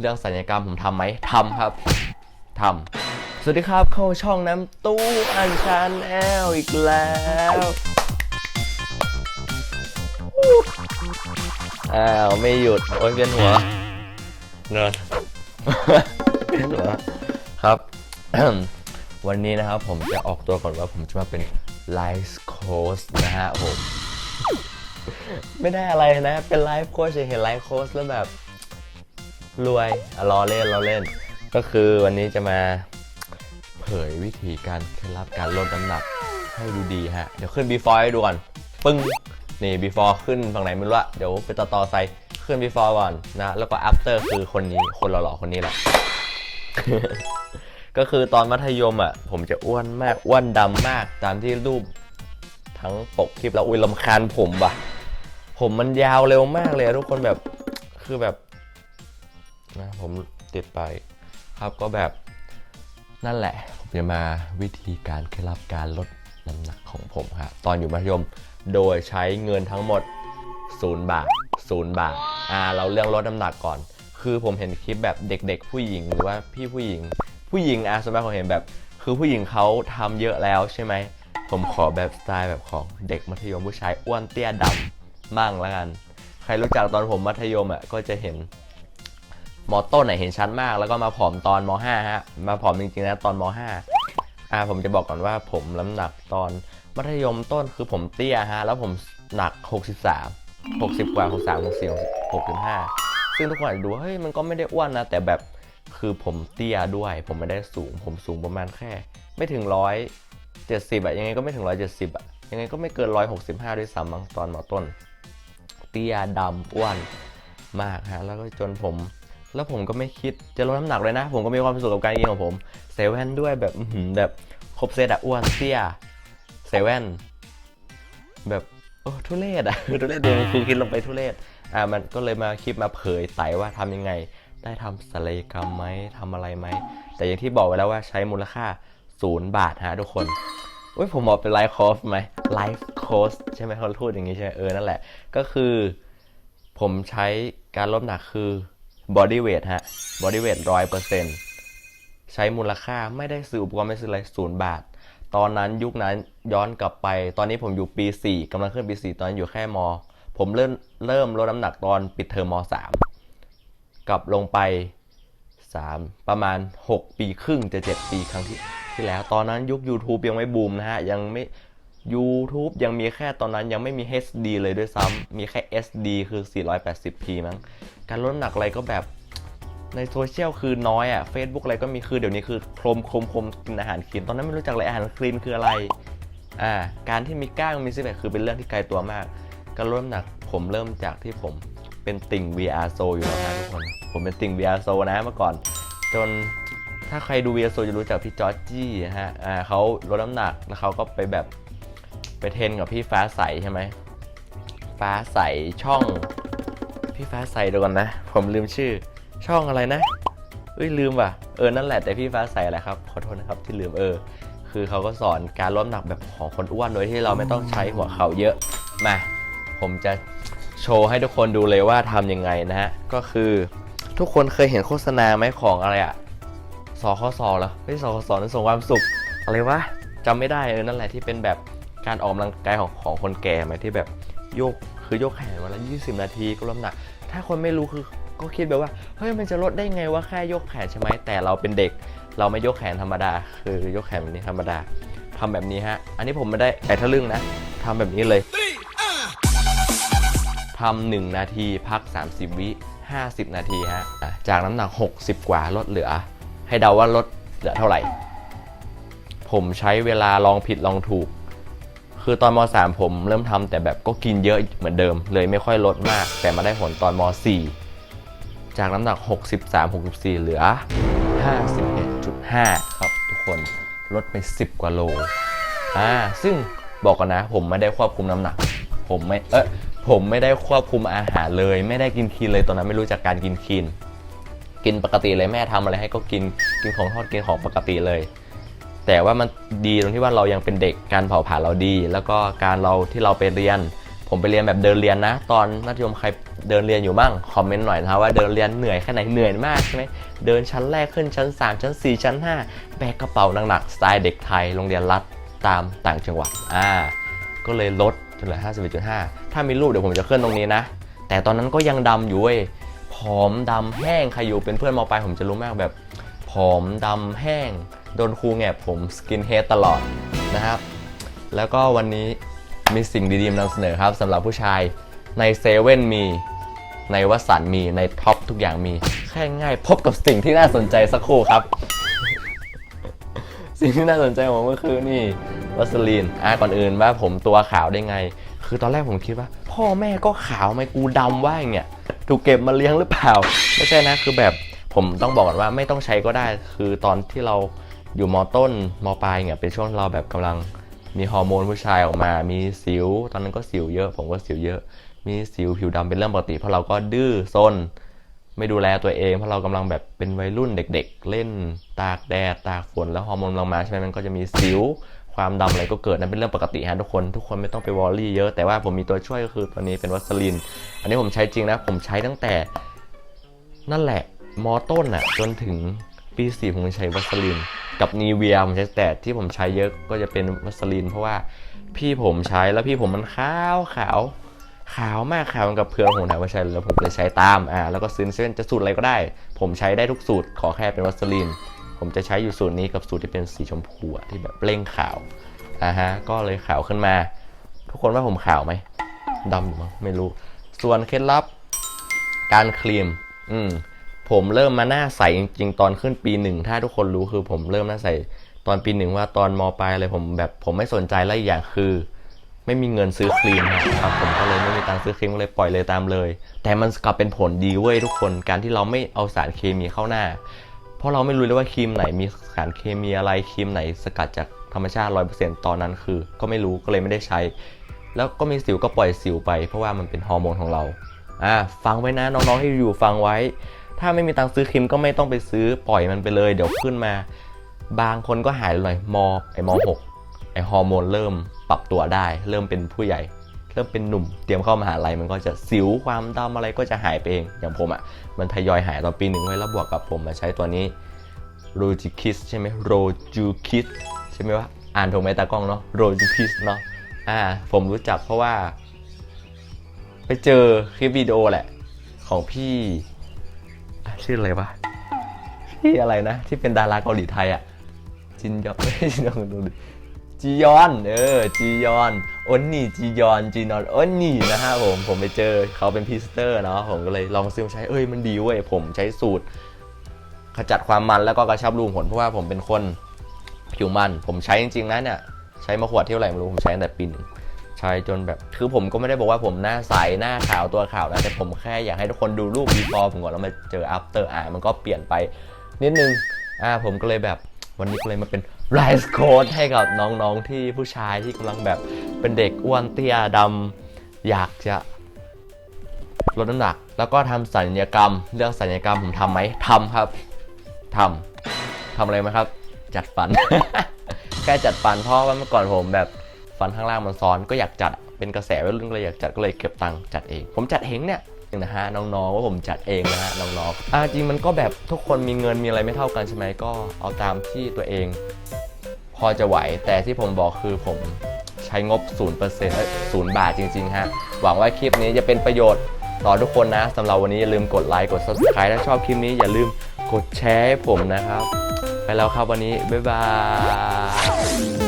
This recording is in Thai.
เรื่องสัญญกรรมผมทำไหมทำครับทำสวัสดีครับเข้าช่องน้ำตู้อันชานแอลอีกแล้วอ้าวไม่หยุดโอ้ยเวียนหัวเนินเวียนหัวครับ วันนี้นะครับผมจะออกตัวก่อนว่าผมจะมาเป็นไลฟ์โค้ชนะฮะผมไม่ได้อะไรนะ เป็นไลฟ์โค้ชเห็นไลฟ์โค้ชแล้วแบบ รวยอะรอเล่นรอเล่น ก็คือวันนี้จะมาเผยวิธีการเคล็ดลับการลดน้ำหนักให้ดูดีฮะ เดี๋ยวขึ้น before ให้ดูก่อนปึ้ง นี่ before ขึ้นฝั่งไหนไม่รู้อะเดี๋ยวไปต่อต่อใส่ขึ้น before ก่อนนะ แล้วก็ after คือคนนี้คนหล่อๆคนนี้แหละ ก็คือตอนมัธยมอะ ผมจะอ้วนมากอ้วนดำมากตามที่รูปทั้งปกคลิปแล้วอุ้ยลำคาญผมปะผมมันยาวเร็วมากเลยทุกคนแบบคือแบบ นะผมติดไปครับก็แบบนั่นแหละ ผมจะมาวิธีการเคล็ดลับการลดน้ำหนักของผมครับตอนอยู่มัธยมโดยใช้เงินทั้งหมด 0 บาท 0 บาทอ่าเราเรื่องลดน้ำหนักก่อน คือผมเห็นคลิปแบบเด็ก ๆ ผู้หญิงหรือว่าพี่ผู้หญิง ผู้หญิงอะสมัยผมเห็นแบบ คือผู้หญิงเขาทำเยอะแล้วใช่ไหมผมขอแบบสไตล์แบบของเด็กมัธยมผู้ชายอ้วนเตี้ยดำมั่งแล้วกัน ใครรู้จักตอนผมมัธยมอะก็จะเห็น มอต้นเห็นชัดมาก แล้วก็มาผอมตอนม5ฮะมาผอมจริงๆนะตอนม5อ่าผมจะบอกก่อนว่าผมน้ำหนักตอนมัธยมต้นคือผมเตี้ยฮะแล้วผมหนัก 63 60 กว่า 63 64 65 ซึ่งทุกคนอาจจะดูเฮ้ยมันก็ไม่ได้อ้วนนะ แต่แบบคือผมเตี้ยด้วย ผมไม่ได้สูง ผมสูงประมาณแค่ ไม่ถึงร้อยเจ็ดสิบอะยังไงก็ไม่ถึงร้อยเจ็ดสิบอะยังไงก็ไม่เกินร้อยหกสิบห้าด้วยซ้ำมั้งตอนมต้น เตี้ยดำอ้วนมากฮะแล้วก็จนผม แล้วผมก็ไม่คิดจะลดน้ำหนักเลยนะ ผมก็มีความสุขกับการกินของผมเซเว่นด้วยแบบอื้อหือแบบครบเซตอะอ้วนเตี้ยเซเว่นแบบโอ้ทุเรศอะทุเรศเดี๋ยวคือกินลงไปทุเรศอ่ามันก็เลยมาคลิปมาเผยไตว่าทำยังไง ได้ทำศัลยกรรมไหมทำอะไรไหม แต่อย่างที่บอกไว้แล้วว่าใช้มูลค่าศูนย์บาทฮะทุกคนเว้ยผมบอกเป็นไลฟ์โค้ชไหมไลฟ์โค้ชใช่ไหมเขาพูดอย่างนี้ใช่ไหมเออนั่นแหละ ก็คือ ผมใช้การลดน้ำหนักคือ body weight ฮะ body weight ร้อยเปอร์เซ็นต์ใช้มูลค่าไม่ได้ซื้ออุปกรณ์ไม่ซื้ออะไรศูนย์บาท ตอนนั้นยุคนั้นย้อนกลับไป ตอนนี้ผมอยู่ปี 4กำลังขึ้นปี 4 ตอนนั้นอยู่แค่ม ผมเริ่มเริ่มลดน้ำหนักตอนปิดเทอมม 3 กลับลงไป 3 ประมาณ 6 ปีครึ่งจะ 7 ปีครั้งที่ที่แล้ว ตอนนั้นยุค YouTube ยังไม่บูมนะฮะ ยังไม่ YouTube ยังมีแค่ตอนนั้นยังไม่มี HD เลยด้วยซ้ำมีแค่ SD คือ 480p มั้ง การลดน้ำหนักอะไรก็แบบในโซเชียลคือน้อยอะ่ะ Facebook อะไรก็มีคือเดี๋ยวนี้คือโครมโครมโครมกินอาหารคลีน ตอนนั้นไม่รู้จักเลยอาหารคลีนคืออะไร อ่า การที่มีกล้างมีซิแพคคือเป็นเรื่องที่ไกลตัวมาก การลดน้ำหนักผมเริ่มจากที่ผมเป็นติ่ง VR s o อยู่แล้วนะทุกคน ผมเป็นติ่ง VR s o นะเมื่อก่อน จนถ้าใครดู VR s o จะรู้จักพี่จอร์จี้ฮะ อ่าเขาลดน้ำหนักแล้วเขาก็ไปแบบ ไปเทนกับพี่ฟ้าใสใช่ไหม ฟ้าใสช่อง พี่ฟ้าใสเดี๋ยวก่อนนะ ผมลืมชื่อ ช่องอะไรนะเอ้ยลืมว่ะ เออนั่นแหละแต่พี่ฟ้าใสอะไรครับ ขอโทษนะครับที่ลืมเออ คือเขาก็สอนการลดน้ำหนักแบบของคนอ้วนโดยที่เราไม่ต้องใช้หัวเข่าเยอะ มา ผมจะโชว์ให้ทุกคนดูเลยว่าทำยังไงนะฮะ ก็คือทุกคนเคยเห็นโฆษณาไหมของอะไรอะสคสเหรอไม่ใช่สคสนั่นส่งความสุข อะไรวะจำไม่ได้เออนั่นแหละที่เป็นแบบ การออกกำลังกายของของคนแก่ไหมที่แบบโยกคือโยกแขนวันละ 20 นาทีก็ลดน้ำหนัก ถ้าคนไม่รู้คือก็คิดแบบว่าเฮ้ยมันจะลดได้ไงว่าแค่ยกแขนใช่ไหมแต่เราเป็นเด็ก เราไม่ยกแขนธรรมดา คือยกแขนแบบนี้ธรรมดาทำแบบนี้ฮะ อันนี้ผมไม่ได้ไอ้ทะลึ่งนะทำแบบนี้เลยทำหนึ่งนาทีพัก 30 วิ 50 นาทีฮะอะจากน้ำหนัก 60 กว่าลดเหลือ ให้เดาว่าลดเหลือเท่าไหร่ ผมใช้เวลาลองผิดลองถูก คือตอนม .3 ผมเริ่มทำแต่แบบก็กินเยอะเหมือนเดิม เลยไม่ค่อยลดมาก แต่มาได้ผลตอนม .4 จากน้ำหนัก 63 64 เหลือ 51.5 ครับทุกคนลดไป 10 กว่าโลอ่าซึ่งบอกกันนะ ผมไม่ได้ควบคุมน้ำหนัก ผมไม่เออผมไม่ได้ควบคุมอาหารเลย ไม่ได้กินคีนเลยตอนนั้นไม่รู้จักการกินคีน กินปกติเลยแม่ทำอะไรให้ก็กินกินของทอดกินของปกติเลย แต่ว่ามันดีตรงที่ว่าเรายังเป็นเด็กการเผาผลาญเราดี แล้วก็การเราที่เราไปเรียน ผมไปเรียนแบบเดินเรียนนะ ตอนมัธยมใครเดินเรียนอยู่บ้างคอมเมนต์หน่อยนะครับว่าเดินเรียนเหนื่อยแค่ไหนเหนื่อยมากใช่ไหมเดินชั้นแรกขึ้นชั้น 3 ชั้น 4 ชั้น 5 แบกกระเป๋าหนักๆสไตล์เด็กไทยโรงเรียนรัฐตามต่างจังหวัดอ่าก็เลยลดจนเหลือ51.5 ถ้ามีรูปเดี๋ยวผมจะขึ้นตรงนี้นะ แต่ตอนนั้นก็ยังดำอยู่เว้ยผอมดำแห้งใครอยู่เป็นเพื่อนมปลายผมจะรู้มากแบบผอมดำแห้ง โดนครูแงบผมสกินเฮดตลอดนะครับ แล้วก็วันนี้มีสิ่งดีๆนำเสนอครับสำหรับผู้ชายในเซเว่นมีในวัสันต์มีในท็อปทุกอย่างมี แค่ง่ายพบกับสิ่งที่น่าสนใจสักครู่ครับ สิ่งที่น่าสนใจของผมก็คือนี่วัสลีนอะก่อนอื่นว่าผมตัวขาวได้ไง คือตอนแรกผมคิดว่า พ่อแม่ก็ขาวไมกูดำว่าอย่างเงี้ยถูกเก็บมาเลี้ยงหรือเปล่า ไม่ใช่นะคือแบบผมต้องบอกก่อนว่าไม่ต้องใช้ก็ได้ คือตอนที่เรา อยู่มอต้นมอปลายเนี่ยเป็นช่วงเราแบบกำลังมีฮอร์โมนผู้ชายออกมา มีสิว ตอนนั้นก็สิวเยอะ ผมก็สิวเยอะ มีสิวผิวดำเป็นเรื่องปกติ เพราะเราก็ดื้อซนไม่ดูแลตัวเอง เพราะเรากำลังแบบเป็นวัยรุ่นเด็ก ๆ เล่นตากแดดตากฝนแล้วฮอร์โมนลังมาใช่ไหมมันก็จะมีสิวความดำอะไรก็เกิดนั่นเป็นเรื่องปกติฮะทุกคนทุกคนไม่ต้องไปวอรี่เยอะแต่ว่าผมมีตัวช่วยก็คือตัวนี้เป็นวัสลิน อันนี้ผมใช้จริงนะ ผมใช้ตั้งแต่ นั่นแหละมอต้นอะจนถึง ปีสี่ผมใช้วัสลิน กับนีเวียผมใช้แต่ที่ผมใช้เยอะก็จะเป็นวัสลิน เพราะว่าพี่ผมใช้แล้วพี่ผมมันขาวขาวขาวมากขาวเหมือนกับเพื่อนผมถามว่าใช้แล้วผมเลยใช้ตามอ่าแล้วก็ซื้อเส้นจะสูตรอะไรก็ได้ ผมใช้ได้ทุกสูตรขอแค่เป็นวัสลิน ผมจะใช้อยู่สูตรนี้กับสูตรที่เป็นสีชมพูที่แบบเร่งขาวอ่าฮะก็เลยขาวขึ้นมา ทุกคนว่าผมขาวไหมดำอยู่มั้งไม่รู้ ส่วนเคล็ดลับการครีม อืม ผมเริ่มมาหน้าใสจริงๆ ตอนขึ้นปีหนึ่งถ้าทุกคนรู้คือผมเริ่มหน้าใสตอนปีหนึ่งว่าตอนมปลายอะไรผมแบบผมไม่สนใจแล้วอย่างคือ ไม่มีเงินซื้อครีมครับผมก็เลยไม่มีตังค์ซื้อครีมก็เลยปล่อยเลยตามเลย แต่มันกลับเป็นผลดีเว้ยทุกคนการที่เราไม่เอาสารเคมีเข้าหน้า เพราะเราไม่รู้เลยว่าครีมไหนมีสารเคมีอะไรครีมไหนสกัดจากธรรมชาติ100%ตอนนั้นคือ ก็ไม่รู้ก็เลยไม่ได้ใช้ แล้วก็มีสิวก็ปล่อยสิวไป เพราะว่ามันเป็นฮอร์โมนของเราอ่าฟังไว้นะน้องๆที่อยู่ฟังไว้ ถ้าไม่มีตังค์ซื้อครีมก็ไม่ต้องไปซื้อปล่อยมันไปเลย เดี๋ยวขึ้นมา บางคนก็หายเลยมไอมหกไอฮอร์โมนเริ่มปรับตัวได้ เริ่มเป็นผู้ใหญ่ เริ่มเป็นหนุ่ม เตรียมเข้ามหาลัยมันก็จะสิวความดำอะไรก็จะหายไปเอง อย่างผมอะ่ะ มันทยอยหายตอนปีหนึ่งไว้แล้วบวกกับผมมาใช้ตัวนี้โรจิคิสใช่ไหมโรจูคิสใช่ไหมว่าอ่านถูกไหมตากล้องเนาะโรจูคิสเนาะอ่าผมรู้จักเพราะว่า ไปเจอคลิปวิดีโอแหละ ของพี่ ชื่ออะไรวะพี่อะไรนะ ที่เป็นดาราเกาหลีไทยอะจินยอนไม่จินยอนดูดิจียอน เออ จียอนอนนี่จียอนจีนอนอนนี่นะฮะผม ผมไปเจอเขาเป็นพรีเซนเตอร์เนาะ ผมก็เลยลองซื้อมาใช้ เอ้ย มันดีเว้ย ผมใช้สูตร ขจัดความมันแล้วก็กระชับรูขุมขนเพราะว่าผมเป็นคนผิวมัน ผมใช้จริงๆนะเนี่ย ใช้มาขวดเท่าไหร่ไม่รู้ ผมใช้ตั้งแต่ปีหนึ่ง ใช้จนแบบ คือผมก็ไม่ได้บอกว่าผมหน้าใสหน้าขาวตัวขาวนะแต่ผมแค่อยากให้ทุกคนดูรูป before ผมก่อนแล้วมาเจอ after อะมันก็เปลี่ยนไปนิดนึงอ่าผมก็เลยแบบวันนี้ก็เลยมาเป็น rise code ให้กับน้องๆที่ผู้ชายที่กำลังแบบเป็นเด็กอ้วนเตี้ยดำอยากจะลดน้ำหนัก แล้วก็ทำสัญญกรรม เรื่องสัญญกรรมผมทำไหมทำครับทำทำอะไรไหมครับ จัดฟัน แค่จัดฟันเพราะว่าเมื่อก่อนผมแบบ ฟันข้างล่างมันซ้อนก็อยากจัดเป็นกระแสวัยรุ่นก็เลยอยากจัดก็เลยเก็บตังค์จัดเอง ผมจัดเองเนี่ยนะฮะน้องๆว่าผมจัดเองนะฮะน้องๆอ่าจริงมันก็แบบทุกคนมีเงินมีอะไรไม่เท่ากันใช่ไหมก็เอาตามที่ตัวเอง พอจะไหวแต่ที่ผมบอกคือผมใช้งบ0%เอ้ย0บาทจริงๆฮะหวังว่าคลิปนี้จะเป็นประโยชน์ต่อทุกคนนะสำหรับวันนี้อย่าลืมกดไลค์กด subscribe ถ้าชอบคลิปนี้อย่าลืมกดแชร์ให้ผมนะครับ ไปแล้วครับวันนี้ บ๊ายบาย